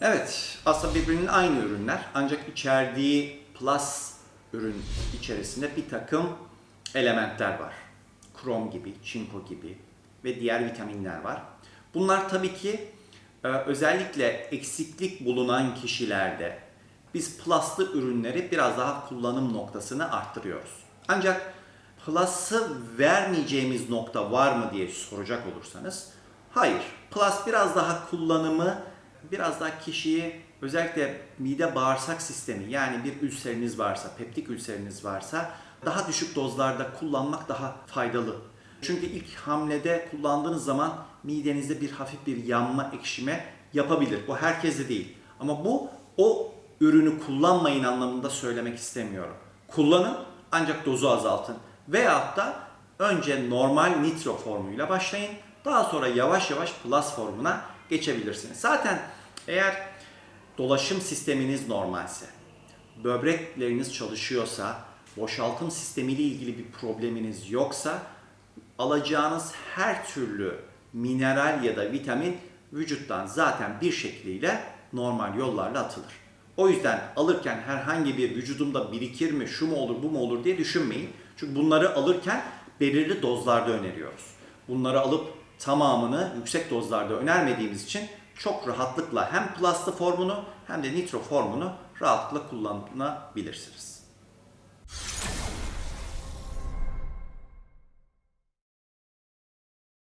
Evet, aslında birbirinin aynı ürünler ancak içerdiği plus ürün içerisinde bir takım elementler var. Krom gibi, çinko gibi ve diğer vitaminler var. Bunlar tabii ki e, özellikle eksiklik bulunan kişilerde biz pluslı ürünleri biraz daha kullanım noktasını arttırıyoruz. Ancak plus'ı vermeyeceğimiz nokta var mı diye soracak olursanız hayır. Plus biraz daha kullanımı biraz daha kişiyi özellikle mide bağırsak sistemi yani bir ülseriniz varsa, peptik ülseriniz varsa daha düşük dozlarda kullanmak daha faydalı. Çünkü ilk hamlede kullandığınız zaman midenizde bir hafif bir yanma, ekşime yapabilir. Bu herkeste değil. Ama bu o ürünü kullanmayın anlamında söylemek istemiyorum. Kullanın ancak dozu azaltın. Veyahut da önce normal nitro formuyla başlayın. Daha sonra yavaş yavaş plus formuna geçebilirsiniz. Zaten eğer dolaşım sisteminiz normalse, böbrekleriniz çalışıyorsa, boşaltım sistemiyle ilgili bir probleminiz yoksa alacağınız her türlü mineral ya da vitamin vücuttan zaten bir şekliyle normal yollarla atılır. O yüzden alırken herhangi bir vücudumda birikir mi, şu mu olur, bu mu olur diye düşünmeyin. Çünkü bunları alırken belirli dozlarda öneriyoruz. Bunları alıp tamamını yüksek dozlarda önermediğimiz için çok rahatlıkla hem plaslı formunu hem de nitro formunu rahatlıkla kullanabilirsiniz.